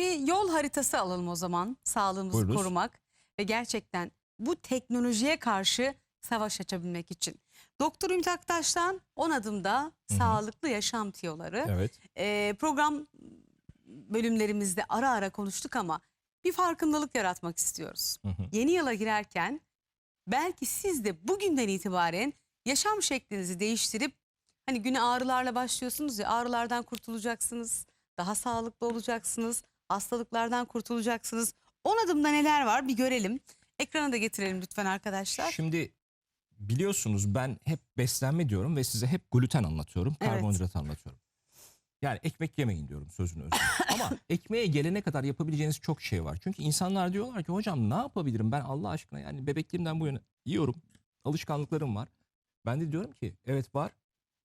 Bir yol haritası alalım o zaman sağlığımızı Buyurunuz. korumak ve gerçekten bu teknolojiye karşı savaş açabilmek için. Doktor Ümit Aktaş'tan 10 adımda hı. sağlıklı yaşam tiyoları. Evet. Ee, program bölümlerimizde ara ara konuştuk ama bir farkındalık yaratmak istiyoruz. Hı hı. Yeni yıla girerken belki siz de bugünden itibaren yaşam şeklinizi değiştirip hani güne ağrılarla başlıyorsunuz ya ağrılardan kurtulacaksınız. Daha sağlıklı olacaksınız. Hastalıklardan kurtulacaksınız. 10 adımda neler var bir görelim. Ekrana da getirelim lütfen arkadaşlar. Şimdi biliyorsunuz ben hep beslenme diyorum ve size hep gluten anlatıyorum, Evet. karbonhidrat anlatıyorum. Yani ekmek yemeyin diyorum sözün özü. Ama ekmeğe gelene kadar yapabileceğiniz çok şey var. Çünkü insanlar diyorlar ki hocam ne yapabilirim ben Allah aşkına yani bebekliğimden bu yana yiyorum. Alışkanlıklarım var. Ben de diyorum ki evet var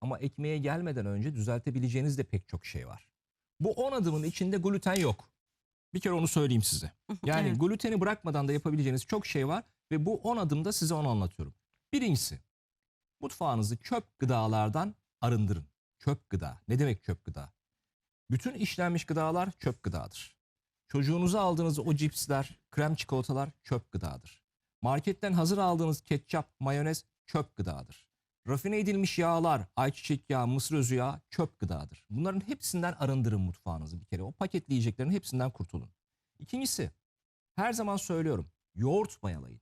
ama ekmeğe gelmeden önce düzeltebileceğiniz de pek çok şey var. Bu 10 adımın içinde gluten yok. Bir kere onu söyleyeyim size. Yani Evet. gluteni bırakmadan da yapabileceğiniz çok şey var ve bu 10 adımda size onu anlatıyorum. Birincisi mutfağınızı çöp gıdalardan arındırın. Çöp gıda. Ne demek çöp gıda? Bütün işlenmiş gıdalar çöp gıdadır. Çocuğunuza aldığınız o cipsler, krem çikolatalar çöp gıdadır. Marketten hazır aldığınız ketçap, mayonez çöp gıdadır. Rafine edilmiş yağlar, ayçiçek yağı, mısır özü yağı çöp gıdadır. Bunların hepsinden arındırın mutfağınızı bir kere. O paketleyeceklerin hepsinden kurtulun. İkincisi, her zaman söylüyorum, yoğurt mayalayın.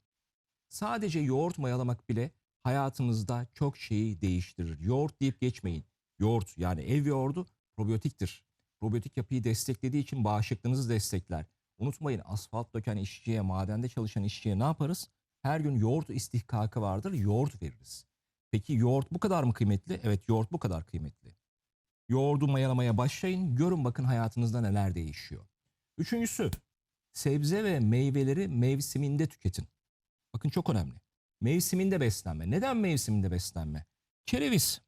Sadece yoğurt mayalamak bile hayatınızda çok şeyi değiştirir. Yoğurt deyip geçmeyin. Yoğurt yani ev yoğurdu probiyotiktir. Probiyotik yapıyı desteklediği için bağışıklığınızı destekler. Unutmayın asfalt döken işçiye, madende çalışan işçiye ne yaparız? Her gün yoğurt istihkakı vardır, yoğurt veririz. Peki yoğurt bu kadar mı kıymetli? Evet yoğurt bu kadar kıymetli. Yoğurdu mayalamaya başlayın, görün bakın hayatınızda neler değişiyor. Üçüncüsü, sebze ve meyveleri mevsiminde tüketin. Bakın çok önemli. Mevsiminde beslenme. Neden mevsiminde beslenme? Kereviz.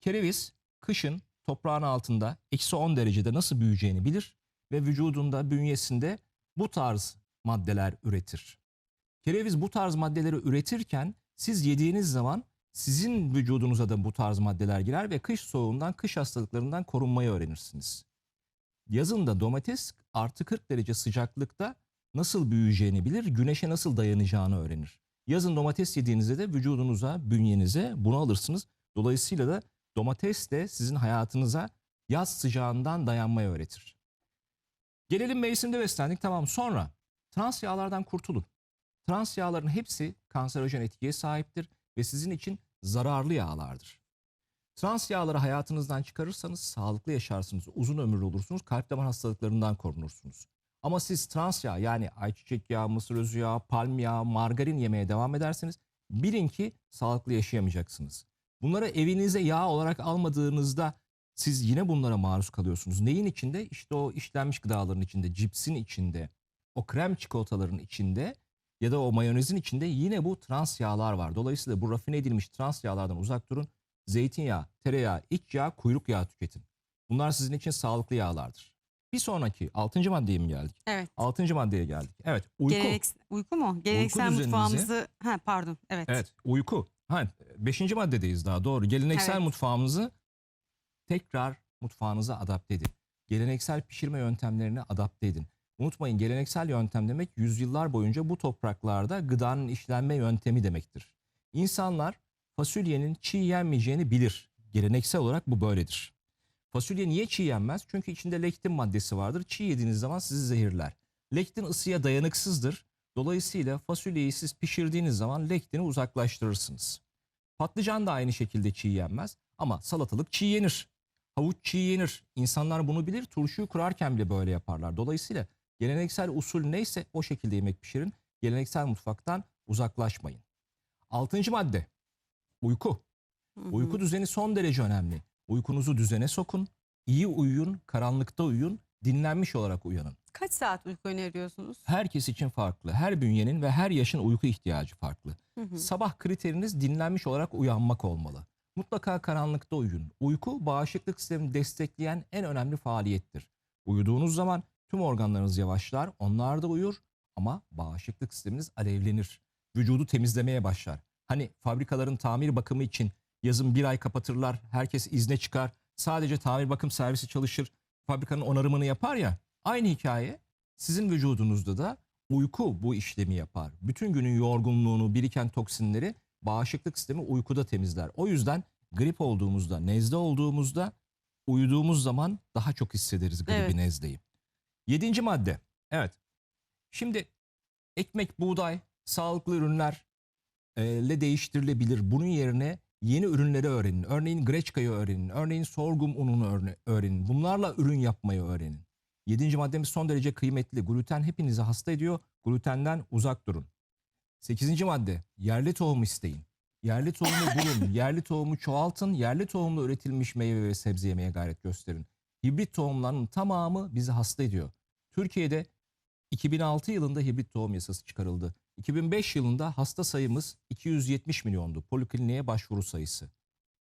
Kereviz kışın toprağın altında eksi 10 derecede nasıl büyüyeceğini bilir ve vücudunda, bünyesinde bu tarz maddeler üretir. Kereviz bu tarz maddeleri üretirken siz yediğiniz zaman sizin vücudunuza da bu tarz maddeler girer ve kış soğuğundan, kış hastalıklarından korunmayı öğrenirsiniz. Yazın da domates artı 40 derece sıcaklıkta nasıl büyüyeceğini bilir, güneşe nasıl dayanacağını öğrenir. Yazın domates yediğinizde de vücudunuza, bünyenize bunu alırsınız. Dolayısıyla da domates de sizin hayatınıza yaz sıcağından dayanmayı öğretir. Gelelim mevsimde beslendik tamam sonra trans yağlardan kurtulun. Trans yağların hepsi kanserojen etkiye sahiptir ve sizin için zararlı yağlardır. Trans yağları hayatınızdan çıkarırsanız sağlıklı yaşarsınız, uzun ömürlü olursunuz, kalp damar hastalıklarından korunursunuz. Ama siz trans yağ yani ayçiçek yağı, mısır özü yağı, palm yağı, margarin yemeye devam ederseniz bilin ki sağlıklı yaşayamayacaksınız. Bunları evinize yağ olarak almadığınızda siz yine bunlara maruz kalıyorsunuz. Neyin içinde? İşte o işlenmiş gıdaların içinde, cipsin içinde, o krem çikolataların içinde ya da o mayonezin içinde yine bu trans yağlar var. Dolayısıyla bu rafine edilmiş trans yağlardan uzak durun. Zeytinyağı, tereyağı, iç yağ, kuyruk yağı tüketin. Bunlar sizin için sağlıklı yağlardır. Bir sonraki altıncı maddeye mi geldik? Evet. Altıncı maddeye geldik. Evet uyku. Gelenek, uyku mu? Geleneksel düzeninizi- mutfağımızı... Ha, pardon. Evet. Evet uyku. Ha, beşinci maddedeyiz daha doğru. Geleneksel Evet. mutfağımızı tekrar mutfağınıza adapte edin. Geleneksel pişirme yöntemlerine adapte edin. Unutmayın geleneksel yöntem demek yüzyıllar boyunca bu topraklarda gıdanın işlenme yöntemi demektir. İnsanlar fasulyenin çiğ yenmeyeceğini bilir. Geleneksel olarak bu böyledir. Fasulye niye çiğ yenmez? Çünkü içinde lektin maddesi vardır. Çiğ yediğiniz zaman sizi zehirler. Lektin ısıya dayanıksızdır. Dolayısıyla fasulyeyi siz pişirdiğiniz zaman lektini uzaklaştırırsınız. Patlıcan da aynı şekilde çiğ yenmez ama salatalık çiğ yenir. Havuç çiğ yenir. İnsanlar bunu bilir. Turşuyu kurarken bile böyle yaparlar. Dolayısıyla geleneksel usul neyse o şekilde yemek pişirin. Geleneksel mutfaktan uzaklaşmayın. Altıncı madde. Uyku. Hı hı. Uyku düzeni son derece önemli. Uykunuzu düzene sokun. iyi uyuyun, karanlıkta uyuyun, dinlenmiş olarak uyanın. Kaç saat uyku öneriyorsunuz? Herkes için farklı. Her bünyenin ve her yaşın uyku ihtiyacı farklı. Hı hı. Sabah kriteriniz dinlenmiş olarak uyanmak olmalı. Mutlaka karanlıkta uyuyun. Uyku bağışıklık sistemini destekleyen en önemli faaliyettir. Uyuduğunuz zaman tüm organlarınız yavaşlar, onlar da uyur ama bağışıklık sisteminiz alevlenir. Vücudu temizlemeye başlar. Hani fabrikaların tamir bakımı için yazın bir ay kapatırlar, herkes izne çıkar, sadece tamir bakım servisi çalışır, fabrikanın onarımını yapar ya. Aynı hikaye sizin vücudunuzda da uyku bu işlemi yapar. Bütün günün yorgunluğunu, biriken toksinleri bağışıklık sistemi uykuda temizler. O yüzden grip olduğumuzda, nezle olduğumuzda uyuduğumuz zaman daha çok hissederiz gribi, Evet. nezleyi. Yedinci madde. Evet. Şimdi ekmek, buğday, sağlıklı ürünler e, ile değiştirilebilir. Bunun yerine yeni ürünleri öğrenin. Örneğin greçkayı öğrenin. Örneğin sorghum ununu öğrenin. Bunlarla ürün yapmayı öğrenin. Yedinci maddemiz son derece kıymetli. Gluten hepinizi hasta ediyor. Glutenden uzak durun. Sekizinci madde yerli tohum isteyin. Yerli tohumu bulun. yerli tohumu çoğaltın. Yerli tohumla üretilmiş meyve ve sebze yemeye gayret gösterin. Hibrit tohumların tamamı bizi hasta ediyor. Türkiye'de 2006 yılında hibrit tohum yasası çıkarıldı. 2005 yılında hasta sayımız 270 milyondu. Polikliniğe başvuru sayısı.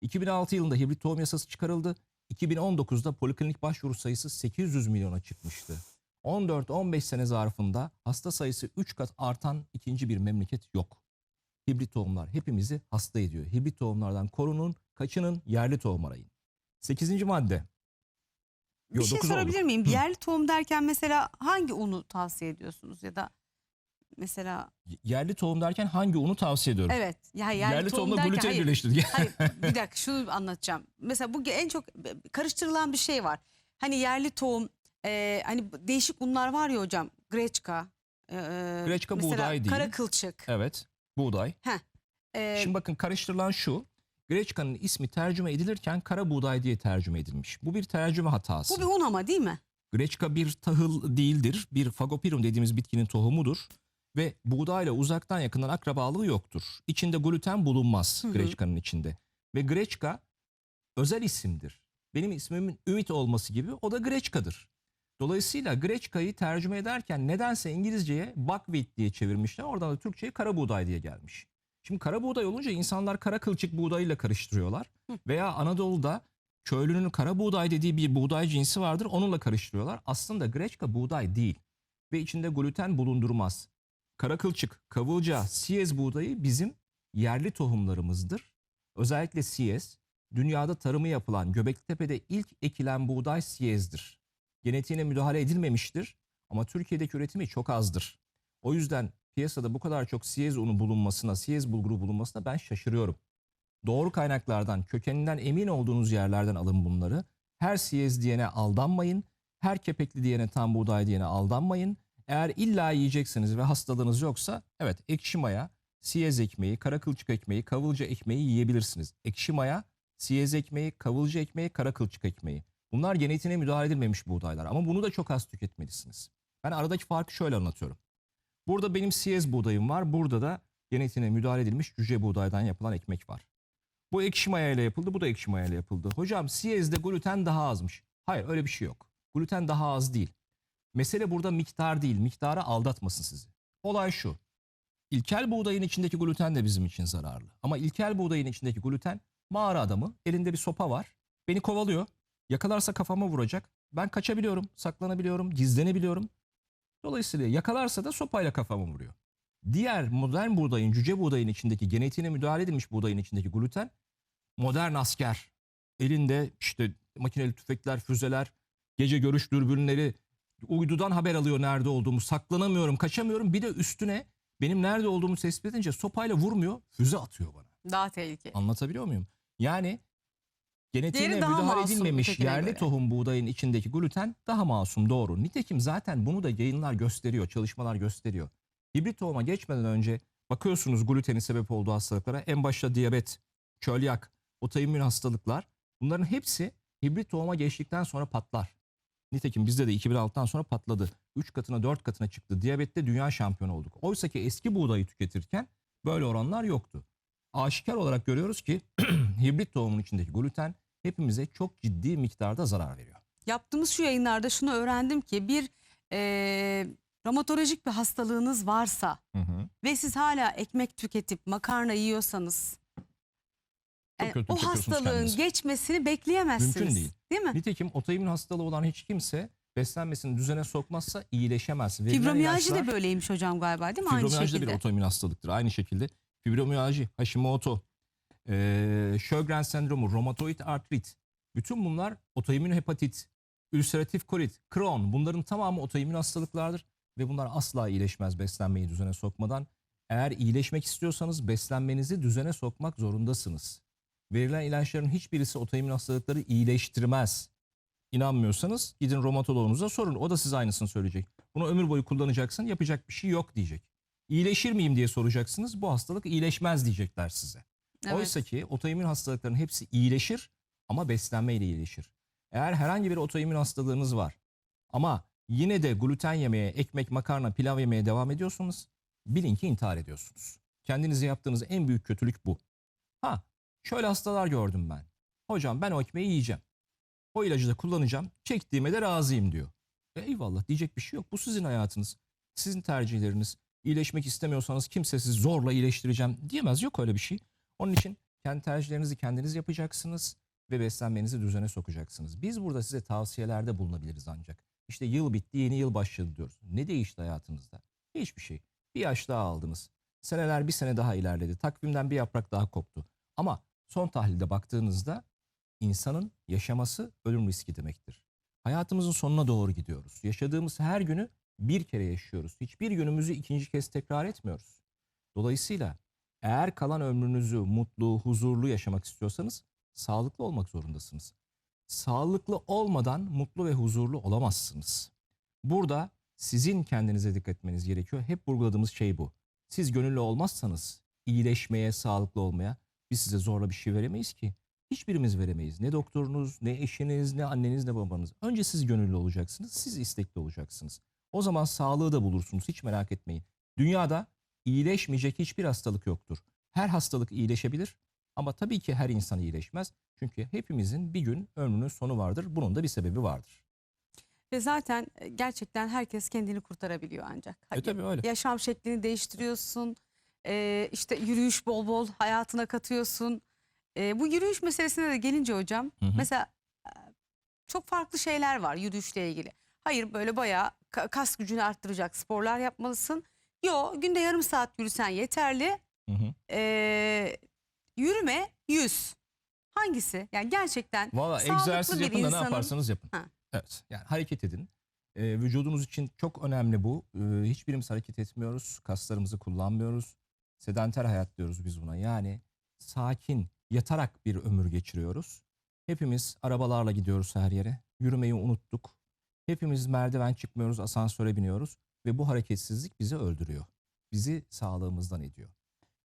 2006 yılında hibrit tohum yasası çıkarıldı. 2019'da poliklinik başvuru sayısı 800 milyona çıkmıştı. 14-15 sene zarfında hasta sayısı 3 kat artan ikinci bir memleket yok. Hibrit tohumlar hepimizi hasta ediyor. Hibrit tohumlardan korunun, kaçının, yerli tohum arayın. 8. madde. Bir Yo, şey dokuz oldu. sorabilir miyim? Hı. Yerli tohum derken mesela hangi unu tavsiye ediyorsunuz ya da mesela Yerli tohum derken hangi unu tavsiye ediyorum? evet ya yerli, yerli tohum tohumla gluten birleştirdik. hayır bir dakika şunu anlatacağım. Mesela bu en çok karıştırılan bir şey var. Hani yerli tohum e, hani değişik unlar var ya hocam. Greçka. e, Greçka mesela buğday değil. Kara kılçık. evet, buğday. e, Şimdi bakın karıştırılan şu. Greçka'nın ismi tercüme edilirken kara buğday diye tercüme edilmiş. Bu bir tercüme hatası. bu bir un ama değil mi? Greçka bir tahıl değildir. Bir fagopirum dediğimiz bitkinin tohumudur. Ve buğdayla uzaktan yakından akrabalığı yoktur. İçinde gluten bulunmaz Hı hı. Greçka'nın içinde. Ve Greçka özel isimdir. Benim ismimin Ümit olması gibi o da Greçka'dır. Dolayısıyla Greçka'yı tercüme ederken nedense İngilizceye buckwheat diye çevirmişler. Oradan da Türkçe'ye kara buğday diye gelmiş. Şimdi kara buğday olunca insanlar kara kılçık buğdayıyla karıştırıyorlar. Hı. Veya Anadolu'da köylünün kara buğday dediği bir buğday cinsi vardır. Onunla karıştırıyorlar. Aslında Greçka buğday değil. Ve içinde gluten bulundurmaz. Kara kılçık, kavılca, siyez buğdayı bizim yerli tohumlarımızdır. Özellikle siyez, dünyada tarımı yapılan Göbeklitepe'de ilk ekilen buğday siyezdir. Genetiğine müdahale edilmemiştir ama Türkiye'deki üretimi çok azdır. O yüzden piyasada bu kadar çok siyez unu bulunmasına, siyez bulguru bulunmasına ben şaşırıyorum. Doğru kaynaklardan, kökeninden emin olduğunuz yerlerden alın bunları. Her siyez diyene aldanmayın. Her kepekli diyene tam buğday diyene aldanmayın. Eğer illa yiyeceksiniz ve hastalığınız yoksa evet ekşi maya, siyez ekmeği, kara kılçık ekmeği, kavılca ekmeği yiyebilirsiniz. Ekşi maya, siyez ekmeği, kavılca ekmeği, kara kılçık ekmeği. Bunlar genetiğine müdahale edilmemiş buğdaylar ama bunu da çok az tüketmelisiniz. Ben aradaki farkı şöyle anlatıyorum. Burada benim siyez buğdayım var. Burada da genetiğine müdahale edilmiş cüce buğdaydan yapılan ekmek var. Bu ekşi maya ile yapıldı, bu da ekşi maya ile yapıldı. Hocam siyezde gluten daha azmış. Hayır öyle bir şey yok. Gluten daha az değil. Mesele burada miktar değil, miktara aldatmasın sizi. Olay şu. İlkel buğdayın içindeki gluten de bizim için zararlı. Ama ilkel buğdayın içindeki gluten mağara adamı, elinde bir sopa var. Beni kovalıyor. Yakalarsa kafama vuracak. Ben kaçabiliyorum, saklanabiliyorum, gizlenebiliyorum. Dolayısıyla yakalarsa da sopayla kafama vuruyor. Diğer modern buğdayın, cüce buğdayın içindeki genetiğine müdahale edilmiş buğdayın içindeki gluten modern asker. Elinde işte makineli tüfekler, füzeler, gece görüş dürbünleri, uydudan haber alıyor nerede olduğumu, saklanamıyorum, kaçamıyorum. Bir de üstüne benim nerede olduğumu tespit edince sopayla vurmuyor, füze atıyor bana. Daha tehlikeli. Anlatabiliyor muyum? Yani genetiğine Diğeri daha müdahale masum edilmemiş ötekine yerli göre. tohum buğdayın içindeki gluten daha masum doğru. Nitekim zaten bunu da yayınlar gösteriyor, çalışmalar gösteriyor. Hibrit tohuma geçmeden önce bakıyorsunuz glutenin sebep olduğu hastalıklara. En başta diyabet, çölyak, otoimmün hastalıklar. Bunların hepsi hibrit tohuma geçtikten sonra patlar. Nitekim bizde de 2006'dan sonra patladı. 3 katına 4 katına çıktı. Diyabette dünya şampiyonu olduk. Oysa ki eski buğdayı tüketirken böyle oranlar yoktu. Aşikar olarak görüyoruz ki hibrit tohumun içindeki gluten hepimize çok ciddi miktarda zarar veriyor. Yaptığımız şu yayınlarda şunu öğrendim ki bir e, romatolojik bir hastalığınız varsa Hı hı. ve siz hala ekmek tüketip makarna yiyorsanız Çok e, kötü o hissediyorsunuz hastalığın kendinizi. geçmesini bekleyemezsiniz. Mümkün değil. Değil mi? Nitekim otoimmün hastalığı olan hiç kimse beslenmesini düzene sokmazsa iyileşemez. Verilen Fibromiyalji ilaçlar- de böyleymiş hocam galiba değil mi? Aynı Fibromiyalji de bir otoimmün hastalıktır. Aynı şekilde fibromiyalji, Hashimoto, eee Sjögren sendromu, romatoid artrit. Bütün bunlar otoimmün hepatit, ülseratif kolit, Crohn bunların tamamı otoimmün hastalıklardır ve bunlar asla iyileşmez beslenmeyi düzene sokmadan. Eğer iyileşmek istiyorsanız beslenmenizi düzene sokmak zorundasınız. Verilen ilaçların hiçbirisi otoimmün hastalıkları iyileştirmez. İnanmıyorsanız gidin romatoloğunuza sorun. O da size aynısını söyleyecek. Bunu ömür boyu kullanacaksın yapacak bir şey yok diyecek. İyileşir miyim diye soracaksınız. Bu hastalık iyileşmez diyecekler size. Evet. Oysa ki otoimmün hastalıkların hepsi iyileşir ama beslenmeyle iyileşir. Eğer herhangi bir otoimmün hastalığınız var ama yine de gluten yemeye, ekmek, makarna, pilav yemeye devam ediyorsunuz, bilin ki intihar ediyorsunuz. Kendinize yaptığınız en büyük kötülük bu. Ha, şöyle hastalar gördüm ben. Hocam ben o ekmeği yiyeceğim. O ilacı da kullanacağım. Çektiğime de razıyım diyor. E, eyvallah diyecek bir şey yok. Bu sizin hayatınız. Sizin tercihleriniz. İyileşmek istemiyorsanız kimse sizi zorla iyileştireceğim diyemez. Yok öyle bir şey. Onun için kendi tercihlerinizi kendiniz yapacaksınız ve beslenmenizi düzene sokacaksınız. Biz burada size tavsiyelerde bulunabiliriz ancak. İşte yıl bitti yeni yıl başladı diyoruz. Ne değişti hayatınızda? Hiçbir şey. Bir yaş daha aldınız. Seneler bir sene daha ilerledi. Takvimden bir yaprak daha koptu. Ama son tahlilde baktığınızda insanın yaşaması ölüm riski demektir. Hayatımızın sonuna doğru gidiyoruz. Yaşadığımız her günü bir kere yaşıyoruz. Hiçbir günümüzü ikinci kez tekrar etmiyoruz. Dolayısıyla eğer kalan ömrünüzü mutlu, huzurlu yaşamak istiyorsanız sağlıklı olmak zorundasınız. Sağlıklı olmadan mutlu ve huzurlu olamazsınız. Burada sizin kendinize dikkat etmeniz gerekiyor. Hep vurguladığımız şey bu. Siz gönüllü olmazsanız iyileşmeye, sağlıklı olmaya biz size zorla bir şey veremeyiz ki. Hiçbirimiz veremeyiz. Ne doktorunuz, ne eşiniz, ne anneniz, ne babanız. Önce siz gönüllü olacaksınız, siz istekli olacaksınız. O zaman sağlığı da bulursunuz, hiç merak etmeyin. Dünyada iyileşmeyecek hiçbir hastalık yoktur. Her hastalık iyileşebilir ama tabii ki her insan iyileşmez. Çünkü hepimizin bir gün ömrünün sonu vardır. Bunun da bir sebebi vardır. Ve zaten e, gerçekten herkes kendini kurtarabiliyor ancak. E tabii öyle. Yaşam şeklini değiştiriyorsun. Ee, işte yürüyüş bol bol hayatına katıyorsun. Ee, bu yürüyüş meselesine de gelince hocam. Hı hı. Mesela e, çok farklı şeyler var yürüyüşle ilgili. Hayır böyle bayağı ka- kas gücünü arttıracak sporlar yapmalısın. Yo günde yarım saat yürüsen yeterli. Hı hı. Ee, yürüme 100. Hangisi? Yani gerçekten Valla Sağlıklı egzersiz bir yapın da ne insanın- yaparsanız yapın. Ha. Evet yani hareket edin. Ee, vücudunuz için çok önemli bu. Ee, hiçbirimiz hareket etmiyoruz. Kaslarımızı kullanmıyoruz. Sedanter hayat diyoruz biz buna. Yani sakin, yatarak bir ömür geçiriyoruz. Hepimiz arabalarla gidiyoruz her yere. Yürümeyi unuttuk. Hepimiz merdiven çıkmıyoruz, asansöre biniyoruz. Ve bu hareketsizlik bizi öldürüyor. Bizi sağlığımızdan ediyor.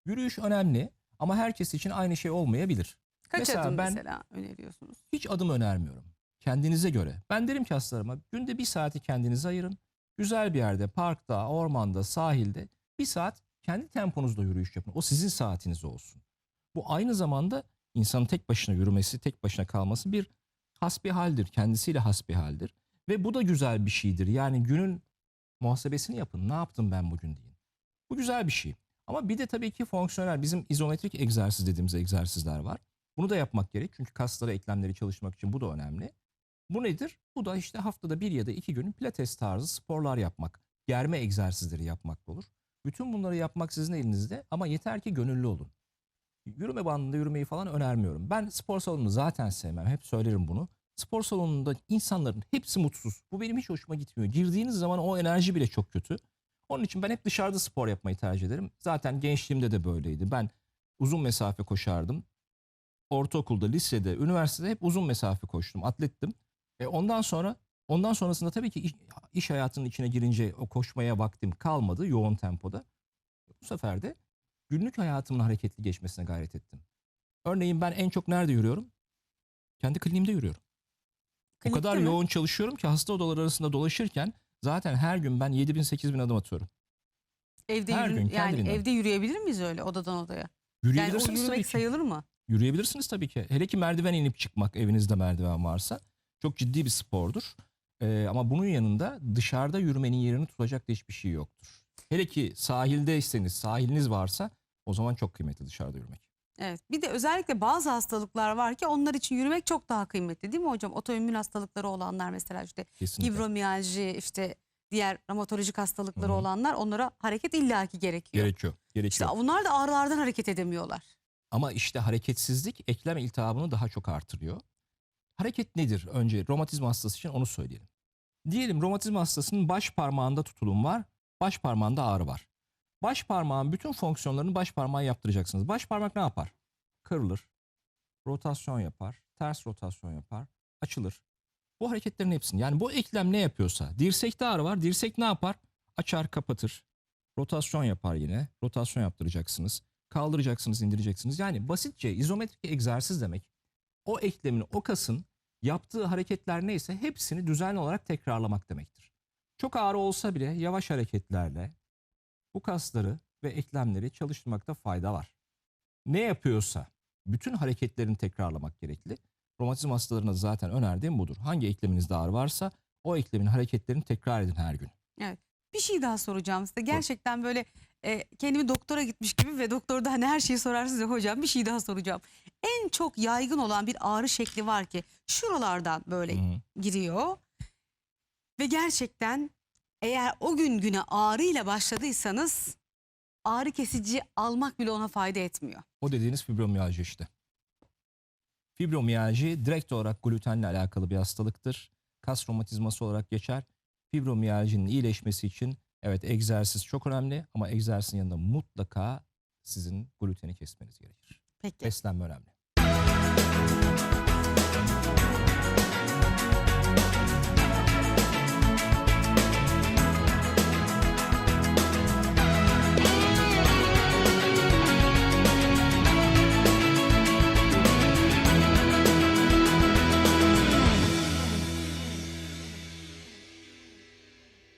Yürüyüş önemli ama herkes için aynı şey olmayabilir. kaç Mesela adım ben- mesela öneriyorsunuz? Hiç adım önermiyorum. Kendinize göre. Ben derim ki hastalarıma günde bir saati kendinize ayırın. Güzel bir yerde, parkta, ormanda, sahilde bir saat kendi temponuzda yürüyüş yapın. O sizin saatiniz olsun. Bu aynı zamanda insanın tek başına yürümesi, tek başına kalması bir hasbihaldir. Kendisiyle hasbihaldir. Ve bu da güzel bir şeydir. Yani günün muhasebesini yapın. Ne yaptım ben bugün deyin. Bu güzel bir şey. Ama bir de tabii ki fonksiyonel bizim izometrik egzersiz dediğimiz egzersizler var. Bunu da yapmak gerek çünkü kasları, eklemleri çalışmak için bu da önemli. Bu nedir? Bu da işte haftada bir ya da iki gün pilates tarzı sporlar yapmak, germe egzersizleri yapmak olur. Bütün bunları yapmak sizin elinizde ama yeter ki gönüllü olun. Yürüme bandında yürümeyi falan önermiyorum. Ben spor salonunu zaten sevmem. Hep söylerim bunu. Spor salonunda insanların hepsi mutsuz. Bu benim hiç hoşuma gitmiyor. Girdiğiniz zaman o enerji bile çok kötü. Onun için ben hep dışarıda spor yapmayı tercih ederim. Zaten gençliğimde de böyleydi. Ben uzun mesafe koşardım. Ortaokulda, lisede, üniversitede hep uzun mesafe koştum. Atlettim. E ondan sonra ondan sonrasında tabii ki iş, iş hayatının içine girince o koşmaya vaktim kalmadı yoğun tempoda. Bu sefer de günlük hayatımın hareketli geçmesine gayret ettim. Örneğin ben en çok nerede yürüyorum? Kendi kliniğimde yürüyorum. O Klinikte kadar mi? yoğun çalışıyorum ki hasta odaları arasında dolaşırken zaten her gün ben 7000 8000 adım atıyorum. Evde Her yürü- gün yani kendiliğinden. evde yürüyebilir miyiz öyle odadan odaya? Yani o Yürüyebilirsiniz tabii ki. sayılır mı? Yürüyebilirsiniz tabii ki. Hele ki merdiven inip çıkmak evinizde merdiven varsa çok ciddi bir spordur. Ee, ama bunun yanında dışarıda yürümenin yerini tutacak da hiçbir şey yoktur. Hele ki sahildeyseniz, sahiliniz varsa o zaman çok kıymetli dışarıda yürümek. Evet. Bir de özellikle bazı hastalıklar var ki onlar için yürümek çok daha kıymetli değil mi hocam? Otoimmün hastalıkları olanlar mesela işte Kesinlikle. fibromiyalji işte diğer romatolojik hastalıkları Hı hı. olanlar onlara hareket illaki gerekiyor. Gerekiyor. Gerekiyor. İşte bunlar da ağrılardan hareket edemiyorlar. Ama işte hareketsizlik eklem iltihabını daha çok artırıyor. hareket nedir? Önce romatizma hastası için onu söyleyelim. Diyelim romatizma hastasının baş parmağında tutulum var, baş parmağında ağrı var. Baş parmağın bütün fonksiyonlarını baş parmağa yaptıracaksınız. Baş parmak ne yapar? Kırılır, rotasyon yapar, ters rotasyon yapar, açılır. Bu hareketlerin hepsini yani bu eklem ne yapıyorsa dirsekte ağrı var, dirsek ne yapar? Açar, kapatır. Rotasyon yapar yine. Rotasyon yaptıracaksınız. Kaldıracaksınız, indireceksiniz. Yani basitçe izometrik egzersiz demek o eklemin, o kasın yaptığı hareketler neyse hepsini düzenli olarak tekrarlamak demektir. Çok ağrı olsa bile yavaş hareketlerle bu kasları ve eklemleri çalıştırmakta fayda var. Ne yapıyorsa bütün hareketlerini tekrarlamak gerekli. Romatizma hastalarına zaten önerdiğim budur. Hangi ekleminizde ağrı varsa o eklemin hareketlerini tekrar edin her gün. Bir şey daha soracağım size. Gerçekten böyle e, kendimi doktora gitmiş gibi ve doktor da hani her şeyi sorar size hocam bir şey daha soracağım. En çok yaygın olan bir ağrı şekli var ki şuralardan böyle Hı hı. giriyor. Ve gerçekten eğer o gün güne ağrıyla başladıysanız ağrı kesici almak bile ona fayda etmiyor. O dediğiniz fibromiyalji işte. Fibromiyalji direkt olarak glutenle alakalı bir hastalıktır. Kas romatizması olarak geçer. Fibromiyajinin iyileşmesi için evet egzersiz çok önemli ama egzersizin yanında mutlaka sizin gluteni kesmeniz gerekir. Peki. Beslenme önemli.